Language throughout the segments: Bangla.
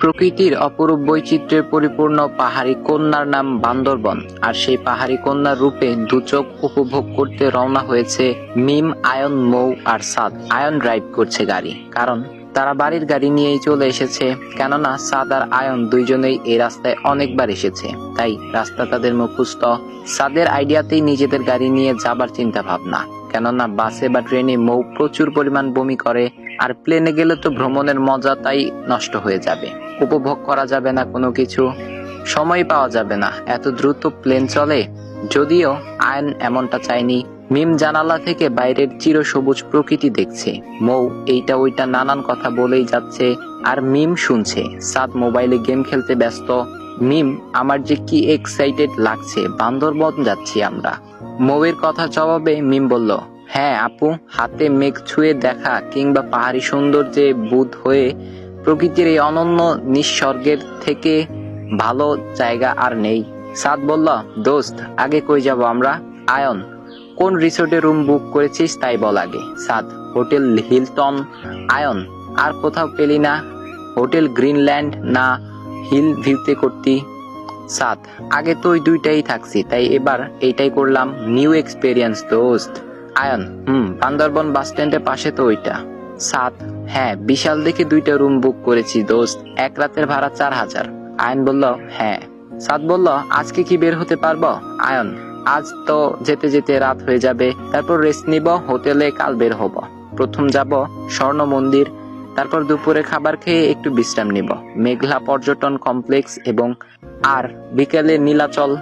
প্রকৃতির অপরূপ বৈচিত্র্যের পরিপূর্ণ পাহাড়ি কন্যার নাম বান্দরবন, আর সেই পাহাড়ি কন্যার রূপে দুচোখ উপভোগ করতে রওনা হয়েছে মিম, আয়ন, মৌ আর সাদ। আয়ন ড্রাইভ করছে গাড়ি, কারণ তারা বাড়ির গাড়ি নিয়েই চলে এসেছে, কেননা সাদ আর আয়ন দুইজনেই এই রাস্তায় অনেকবার এসেছে। তাই রাস্তা তাদের মুখস্থ। সাদের আইডিয়াতেই নিজেদের গাড়ি নিয়ে যাবার চিন্তা ভাবনা কেননা বাসে বা ট্রেনে মৌ প্রচুর পরিমাণ বমি করে আর প্লেনে গেলে তো ভ্রমণের মজা তাই নষ্ট হয়ে যাবে। উপভোগ করা যাবে না কোনো কিছু, সময় পাওয়া যাবে না। এত দ্রুত প্লেন চলে, যদিও আয়ন এমনটা চায়নি। মিম জানালা থেকে বাইরের চিরসবুজ প্রকৃতি দেখছে। মৌ এইটা ওইটা নানান কথা বলেই যাচ্ছে আর মিম শুনছে। সাদ মোবাইলে গেম খেলতে ব্যস্ত। মিম, আমার যে কি এক্সাইটেড লাগছে, বান্দরবন যাচ্ছি আমরা। মৌয়ের কথা জবাবে মিম বলল হ্যাঁ আপু, হাতে মেঘ ছুঁয়ে দেখা কিংবা পাহাড়ি সৌন্দর্যে বুধ হয়ে প্রকৃতির এই অনন্য নিঃস্বর্গের থেকে ভালো জায়গা আর নেই। সাদ বলল, দোস্ত, আগে কই যাব আমরা? আয়ন, কোন রিসোর্টে রুম বুক করেছিস তাই বল আগে। সাদ, হোটেল হিলটন, আয়ন, আর কোথাও পেলি না? হোটেল গ্রিনল্যান্ড না হিল ভিউতে করতি? সাত আগে তো ওই দুইটাই থাকছি, তাই এবার এইটাই করলাম। নিউ এক্সপেরিয়েন্স, দোস্ত। আয়ন, হুম, বান্দরবন বাস স্ট্যান্ডের পাশে তো ওইটা। সাত হ্যাঁ বিশাল দেখে দুইটা রুম বুক করেছি, দোস্ত, এক রাতের ভাড়া চার হাজার। আয়ন বলল হ্যাঁ। সাত বলল, আজকে কি বের হতে পারব? আয়ন, আজ তো যেতে যেতে রাত হয়ে যাবে, তারপর রেস্ট নিব, হোটেলে কাল বের হব। প্রথম যাব স্বর্ণ মন্দির, তারপর দুপুরে খাবার খেয়ে একটু বিশ্রাম নিব। মেঘলা পর্যটন কমপ্লেক্স এবং আর বিকেলে নীলাচল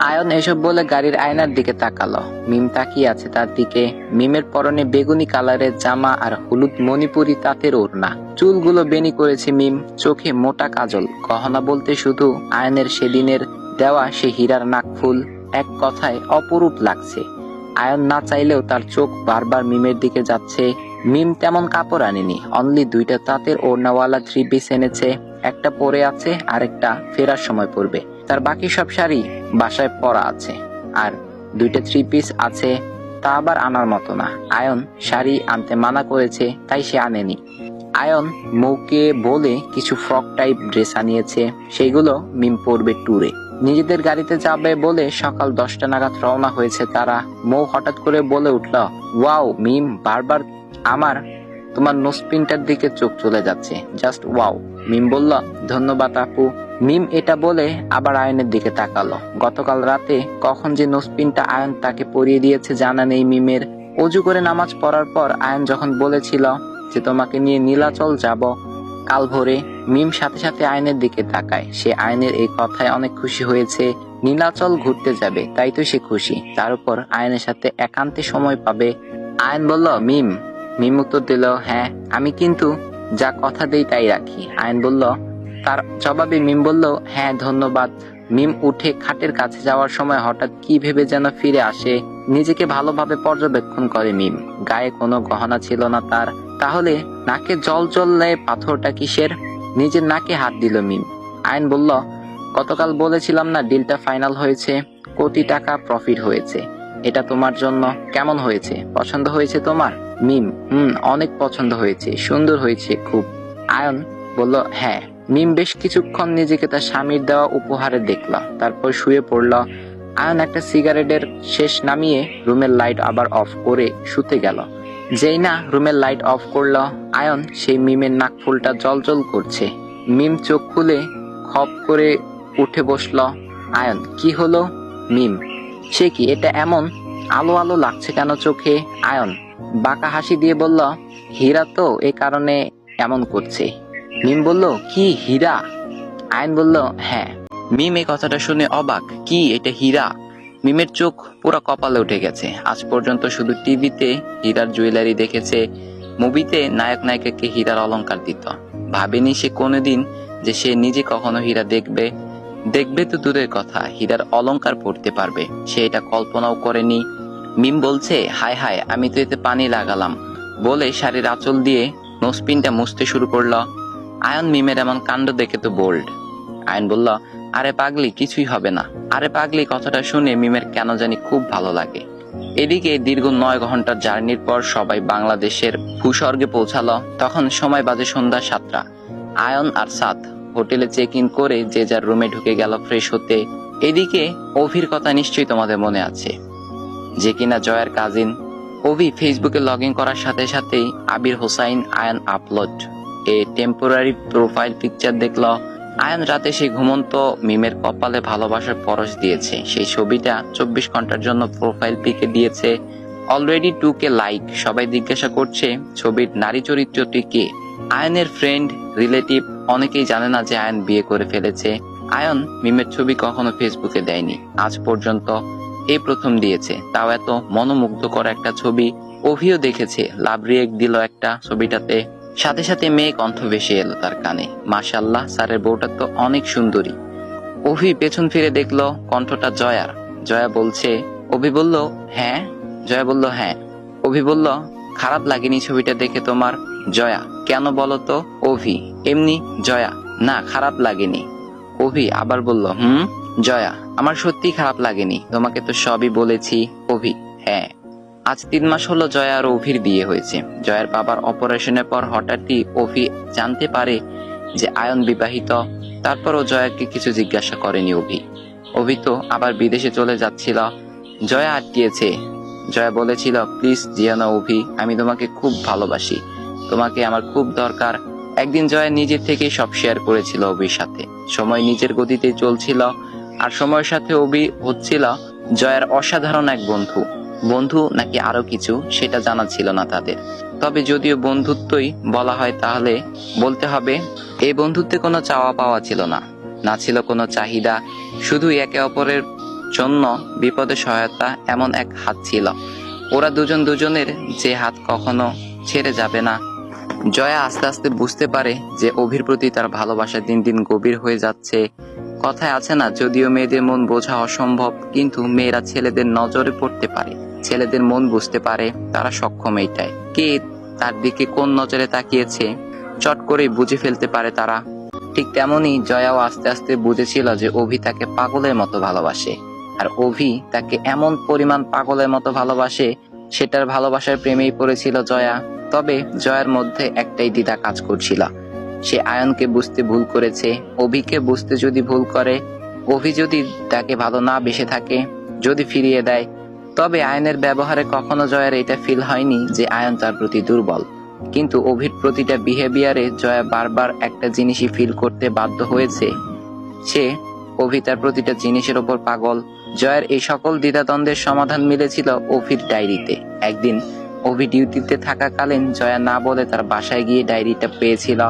আয়ন এসব বলে গাড়ির আয়নার দিকে তাকালো। মিম তাকিয়ে আছে তার দিকে। মিমের পরনে বেগুনি কালারের জামা আর হলুদ মণিপুরি তাঁতের ওড়না। চুলগুলো বেনি করেছে মিম। চোখে মোটা কাজল। গহনা বলতে শুধু আয়নের সেদিনের দেওয়া সে হীরার নাকফুল এক কথায় অপরূপ লাগছে। আয়ন না চাইলেও তার চোখ বারবার মিমের দিকে যাচ্ছে। মিম তেমন কাপড় আনেনি। অনলি দুইটা তাঁতের ওড়নাওয়ালা থ্রি পিস এনেছে। একটা পরে আছে আর একটা ফেরার সময় পরবে তার বাকি সব শাড়ি বাসায় পরা আছে। আর দুইটা থ্রি পিস আছে, তা আবার আনার মতো না। আয়ন শাড়ি আনতে মানা করেছে, তাই সে আনেনি। আয়ন মৌকে বলে কিছু ফ্রক টাইপ ড্রেস আনিয়েছে সেইগুলো মিম পরবে ট্যুরে নিজেদের গাড়িতে যাবে বলে সকাল দশটা নাগাদ রওনা হয়েছে তারা। মৌ হঠাৎ করে বলে উঠল, ওয়াও, মিম, বারবার আমার, তোমার নোসপিনটার দিকে চোখ চলে যাচ্ছে। Just wow. মিম বলল, ধন্যবাদ আপু। মিম এটা বলে আবার আয়নের দিকে তাকালো। গতকাল রাতে কখন যে নসপিনটা আয়ন তাকে পরিয়ে দিয়েছে জানা নেই মিমের। অজু করে নামাজ পড়ার পর আয়ন যখন বলেছিল যে তোমাকে নিয়ে নীলাচল যাব, কাল ভোরে মিম সাথে সাথে আয়নের দিকে তাকায়। সে আয়নের এই কথায় অনেক খুশি হয়েছে, নীলাচল ঘুরতে যাবে, তাই তো সে খুশি। তার উপর আয়নের সাথে একান্তে সময় পাবে। আয়ন বলল, মিম। মিম উত্তর দিল হ্যাঁ আমি কিন্তু যা কথা দেই তাই রাখি। আয়ন বলল তার জবাবে মিম বলল হ্যাঁ ধন্যবাদ। মিম উঠে খাটের কাছে যাওয়ার সময় হঠাৎ কি ভেবে যেন ফিরে আসে। নিজেকে ভালোভাবে পর্যবেক্ষণ করে মিম। গায়ে কোনো গহনা ছিল না তার। তাহলে নাকে জল জ্বললে পাথরটা কিসের? নিজের নাকে হাত দিল মিম। আয়ন বলল, গতকাল বলেছিলাম না ডিলটা ফাইনাল হয়েছে। কোটি টাকা প্রফিট হয়েছে। এটা তোমার জন্য কেমন হয়েছে? পছন্দ হয়েছে তোমার? মিম, হুম, অনেক পছন্দ হয়েছে। সুন্দর হয়েছে খুব। আয়ন বলল হ্যাঁ। মিম বেশ কিছুক্ষণ নিজেকে তার স্বামীর দেওয়া উপহারে দেখল, তারপর শুয়ে পড়ল, আয়ন একটা সিগারেটের শেষ নামিয়ে রুমের লাইট আবার অফ করে শুতে গেল। যেই না রুমের লাইট অফ করল, আয়ন সেই মিমের নাকফুলটা জলজল করছে। মিম চোখ খুলে খপ করে উঠে বসল, আয়ন, কি হলো? মিম, সে কি এটা এমন আলো আলো লাগছে কেন চোখে? আয়ন, বাঁকা হাসি দিয়ে বলল, হীরা তো এ কারণে এমন করছে। মিম বলল, কি, হীরা? আয়ন বলল হ্যাঁ। মিম এই কথাটা শুনে অবাক, কি, এটা হীরা? মিমের চোখ পুরো কপালে উঠে গেছে। আজ পর্যন্ত শুধু টিভিতে হীরার জুয়েলারি দেখেছে, মুভিতে নায়ক নায়িকাকে হীরার অলংকার দিত। ভাবেনি সে কোনোদিন যে সে নিজে কখনো হীরা দেখবে। দেখবে তো দূরের কথা, হীরার অলংকার পড়তে পারবে। সে এটা কল্পনাও করেনি। মিম বলছে, হায় হায়, আমি তো এতে পানি লাগালাম। বলে শাড়ির আঁচল দিয়ে নোসপিনটা মুছতে শুরু করল। আয়ন মিমের এমন কাণ্ড দেখে তো বোল্ড আয়ন বলল, আরে পাগলি, কিছুই হবে না। আরে পাগলি, কথাটা শুনে মিমের কেন জানি খুব ভালো লাগে। এদিকে দীর্ঘ নয় ঘণ্টার জার্নির পর সবাই বাংলাদেশের ভূস্বর্গে পৌঁছালো। তখন সময় বাজে সন্ধ্যা সাতটা। আয়ন আর সাত হোটেলে চেক ইন করে যে যার রুমে ঢুকে গেল ফ্রেশ হতে। এদিকে অভির কথা নিশ্চয়ই তোমাদের মনে আছে। যে কিনা জয়ের কাজিন অভি ফেসবুকে লগ ইন করার সাথে সাথেই Abir Hossain, Ayan upload a temporary profile picture দেখল। আয়ন রাতে সেই ঘুমন্ত মিমের কপালে ভালোবাসার পরশ দিয়েছে। সেই ছবিটা চব্বিশ ঘণ্টার জন্য প্রোফাইল পিকে দিয়েছে। অলরেডি টু কে লাইক সবাই জিজ্ঞাসা করছে, ছবির নারী চরিত্রটি কে? আয়নের ফ্রেন্ড রিলেটিভ অনেকেই জানে না যে আয়ন বিয়ে করে ফেলেছে। আয়ন মিমের ছবি কখনো ফেসবুকে দেয়নি। আজ পর্যন্ত এই প্রথম দিয়েছে। তাও এত মনোমুগ্ধকর একটা ছবি। অভিও দেখেছে। লাভ রিয়েক দিল একটা ছবিটাতে। সাথে সাথে মেয়ে কণ্ঠ ভেসে এলো তার কানে। মাশাল্লাহ স্যারের বউটা তো অনেক সুন্দরী। অভি পেছন ফিরে দেখল কণ্ঠটা জয়ার। জয়া বলছে, অভি বলল হ্যাঁ? জয়া বলল হ্যাঁ। অভি বলল, খারাপ লাগেনি ছবিটা দেখে তোমার? জয়া, কেন বলো তো? অভি, এমনি, জয়া, না, খারাপ লাগেনি। অভি আবার বলল, হুম? জয়া, আমার সত্যি খারাপ লাগেনি। তোমাকে তো সবই বলেছি। অভি হ্যাঁ। আজ তিন মাস হলো জয়া আর অভির বিয়ে হয়েছে। জয়ার বাবার অপারেশনের পর হঠাৎই অভি জানতে পারে যে আয়ন বিবাহিত, তারপরও জয়াকে কিছু জিজ্ঞাসা করেনি অভি। অভি তো আবার বিদেশে চলে যাচ্ছিল। জয়া আটকিয়েছে। জয়া বলেছিল, প্লিজ জিয়ানা অভি, আমি তোমাকে খুব ভালোবাসি। তোমাকে আমার খুব দরকার। একদিন জয়া নিজের থেকে সব শেয়ার করেছিল অভির সাথে। সময় নিজের গতিতে চলছিল, আর সময়ের সাথে অভি হচ্ছিল জয়ার অসাধারণ এক বন্ধু। বন্ধু নাকি আরও কিছু, সেটা জানা ছিল না তাদের। তবে যদিও বন্ধুত্বই বলা হয় তাহলে বলতে হবে এই বন্ধুত্বে কোনো চাওয়া পাওয়া ছিল না। না ছিল কোনো চাহিদা, শুধু একে অপরের জন্য বিপদে সহায়তা এমন এক হাত ছিল। ওরা দুজন দুজনের যে হাত কখনো ছেড়ে যাবে না। জয়া আস্তে আস্তে বুঝতে পারে যে অভির প্রতি তার ভালোবাসা দিন দিন গভীর হয়ে যাচ্ছে কথায় আছে না, যদিও মেয়েদের মন বোঝা অসম্ভব, কিন্তু মেয়েরা ছেলেদের নজরে পড়তে পারে। ছেলেদের মন বুঝতে পারে, তারা সক্ষম এইটায় কে তার দিকে কোন নজরে তাকিয়েছে, চট করে বুঝে ফেলতে পারে তারা। ঠিক তেমনই জয়াও আস্তে আস্তে বুঝেছিল যে অভি তাকে পাগলের মতো ভালোবাসে। আর অভি তাকে এমন পরিমাণ পাগলের মতো ভালোবাসে, সেটার ভালোবাসার প্রেমেই পড়েছিল জয়া। তবে জয়ার মধ্যে একটাই দ্বিধা কাজ করছিল সে আয়নকে বুঝতে ভুল করেছে, অভিকে বুঝতে যদি ভুল করে, অভি যদি তাকে ভালো না বেসে থাকে, যদি ফিরিয়ে দেয়, তবে আয়নের ব্যবহারে কখনো জয়ার এটা ফিল হয়নি যে আয়ন তার প্রতি দুর্বল। কিন্তু অভির প্রতিটা বিহেভিয়ারে জয়া বারবার একটা জিনিসই ফিল করতে বাধ্য হয়েছে। সে, অভি তার প্রতিটা জিনিসের ওপর পাগল। জয়ের এই সকল দ্বিধাদ্বন্দ্বের সমাধান মিলেছিল অভির ডায়েরিতে। একদিন অভি ডিউটিতে থাকাকালীন জয়া না বলে তার বাসায় গিয়ে ডায়েরিটা পেয়েছিল।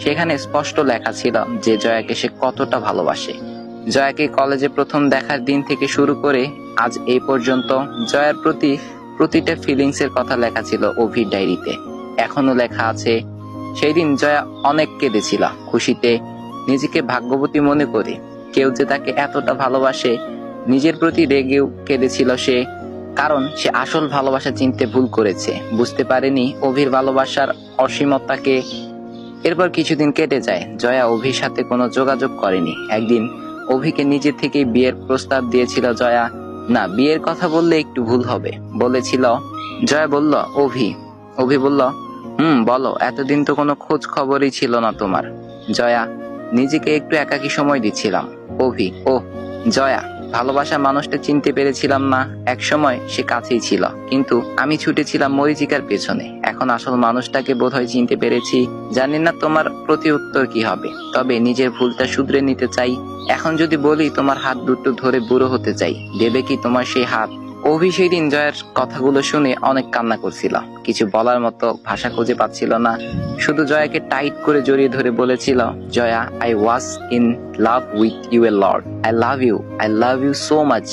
সেখানে স্পষ্ট লেখা ছিল যে জয়াকে সে কতটা ভালোবাসে। জয়াকে কলেজে প্রথম দেখার দিন থেকে শুরু করে আজ এই পর্যন্ত জয়ার প্রতি প্রতিটা ফিলিংস এর কথা লেখা ছিল অভির ডায়েরিতে। এখনও লেখা আছে সেই দিন জয়া অনেক কেঁদেছিল, খুশিতে, নিজেকে ভাগ্যবতী মনে করে। কেউ যে তাকে এতটা ভালোবাসে, নিজের প্রতি রেগেও কেঁদেছিল সে, কারণ সে আসল ভালোবাসা চিনতে ভুল করেছে। বুঝতে পারেনি অভির ভালোবাসার অসীমতাকে এরপর কিছুদিন কেটে যায়। জয়া অভির সাথে কোনো যোগাযোগ করেনি। একদিন অভিকে নিজে থেকেই বিয়ের প্রস্তাব দিয়েছিল জয়া, না, বিয়ের কথা বললে একটু ভুল হবে। বলেছিল। জয়া বলল, অভি। অভি বলল, হুম, বলো, এতদিন তো কোনো খোঁজ খবরই ছিল না তোমার। জয়া, নিজেকে একটু একাকী সময় দিচ্ছিলাম। অভি ও জয়া। ভালোবাসা মানুষটা চিনতে পেরেছিলাম না। একসময় সে কাছেই ছিল। কিন্তু আমি ছুটেছিলাম মরিচিকার পেছনে। এখন আসল মানুষটাকে বোধ হয় চিনতে পেরেছি। জানি না তোমার প্রতি উত্তর কি হবে। তবে নিজের ভুলটা শুধরে নিতে চাই। এখন যদি বলি তোমার হাত দুটো ধরে বুড়ো হতে চাই দেবে কি তোমার সেই হাত অভি সেই দিন জয়ের কথাগুলো শুনে অনেক কান্না করছিল। কিছু বলার মতো ভাষা খুঁজে পাচ্ছিল না। শুধু জয়াকে টাইট করে জড়িয়ে ধরে বলেছিল, Joya I was in love with you a lord I love you I love you so much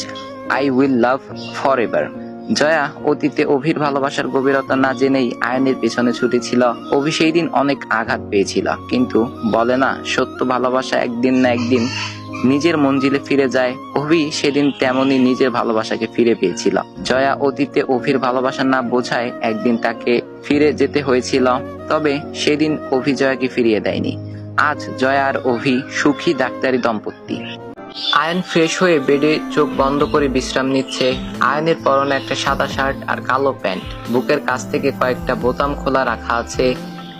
I will love for ever Joya অতীতে অভির ভালোবাসার গভীরতা না জেনেই আয়নের পেছনে ছুটেছিল অভি সেই দিন অনেক আঘাত পেয়েছিল, কিন্তু বলে না, সত্য ভালোবাসা একদিন না একদিন নিজের মঞ্জিলে ফিরে যায়। অভি সেদিন তেমনি নিজের ভালোবাসাকে ফিরে পেয়েছিল। জয়া অতীতে অভির ভালোবাসা না বোঝায় একদিন তাকে ফিরে যেতে হয়েছিল। তবে সেদিন অভি জয়াকে ফিরিয়ে দেয়নি। আজ জয়া আর অভি সুখী ডাক্তারি দম্পতি। আয়ন ফ্রেশ হয়ে বেডে চোখ বন্ধ করে বিশ্রাম নিচ্ছে। আয়নের পরনে একটা সাদা শার্ট আর কালো প্যান্ট। বুকের কাছ থেকে কয়েকটা বোতাম খোলা রাখা আছে।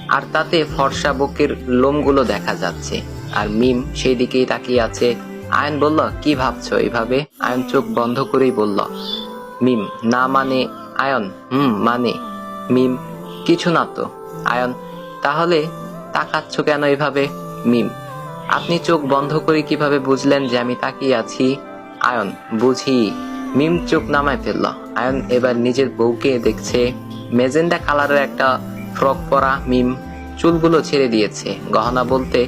আর তাতে ফর্সা বুকের লোমগুলো দেখা যাচ্ছে। আর মিম সেই দিকেই তাকিয়ে আছে। আয়ন বলল, কি ভাবছ এইভাবে? আয়ন চোখ বন্ধ করেই বলল, মিম, না মানে আয়ন, হুম মানে মিম, কিছু না তো। আয়ন, তাহলে তাকাচ্ছ কেন এভাবে মিম, আপনি চোখ বন্ধ করে কীভাবে বুঝলেন যে আমি তাকিয়ে আছি? আয়ন, বুঝি। মিম চোখ নামায় ফেলল। আয়ন এবার নিজের বউকে দেখছে। মেজেন্ডা কালারের একটা ফ্রক পরা মিম চুলগুলো ছেড়ে দিয়েছে। গহনা বলতে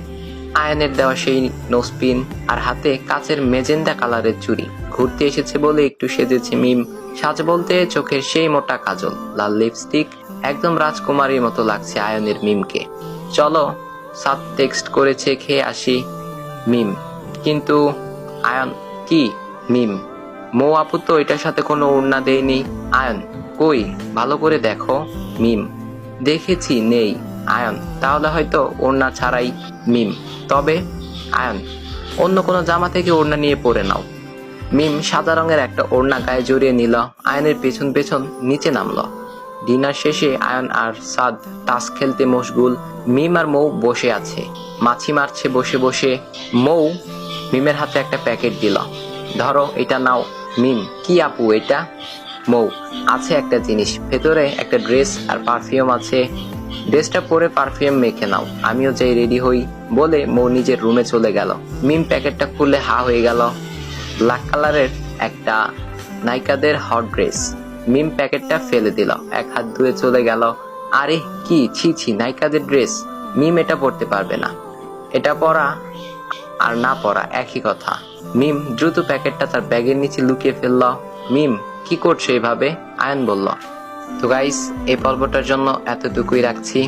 আয়নের দেওয়া সেই নোসপিন আর হাতে কাচের মেজেন্দা কালারের চুড়ি। ঘুরতে এসেছে বলে একটু সেজেছে মিম। সাজ বলতে চোখের সেই মোটা কাজল, লাল লিপস্টিক একদম রাজকুমারীর মতো লাগছে আয়নের মিমকে। চলো, সাত টেক্সট করেছে খেয়ে আসি, মিম। কিন্তু আয়ন, কি মিম? মৌ আপু তো এটার সাথে কোনো ওড়না দেয়নি। আয়ন, কই? ভালো করে দেখো, মিম। দেখেছি, নেই। আয়ন, তাহলে হয়তো ওড়না ছাড়াই মিম। তবে, আয়ন, অন্য কোনো জামা থেকে ওড়না নিয়ে পরে নাও। মিম সাদা রঙের একটা ওড়না গায়ে জড়িয়ে নিল, আয়নের পেছন পেছন নিচে নামলো। ডিনার শেষে আয়ন আর সাদ তাস খেলতে মশগুল, মিম আর মৌ বসে আছে। মাছি মারছে বসে বসে, মৌ মিমের হাতে একটা প্যাকেট দিল। ধরো, এটা নাও। মিম, কি আপু এটা? মৌ, আছে একটা জিনিস, ভেতরে একটা ড্রেস আর পারফিউম আছে। ড্রেসটা পরে পারফিউম মেখে নাও। আমিও যাই রেডি হই বলে মৌ নিজের রুমে চলে গেল। মিম প্যাকেটটা খুলে হা হয়ে গেল। ব্ল্যাক কালারের একটা নায়িকাদের হট ড্রেস। মিম প্যাকেটটা ফেলে দিল। এক হাত ধুয়ে চলে গেল। আরে কি, ছি ছি, নায়িকাদের ড্রেস। মিম এটা পরতে পারবে না। এটা পরা আর না পরা একই কথা। মিম দ্রুত প্যাকেটটা তার ব্যাগের নিচে লুকিয়ে ফেলল। মিম, কি করছ এভাবে? আয়ন বলল তো গাইস এই পর্বটার জন্য এতটুকুই রাখছি।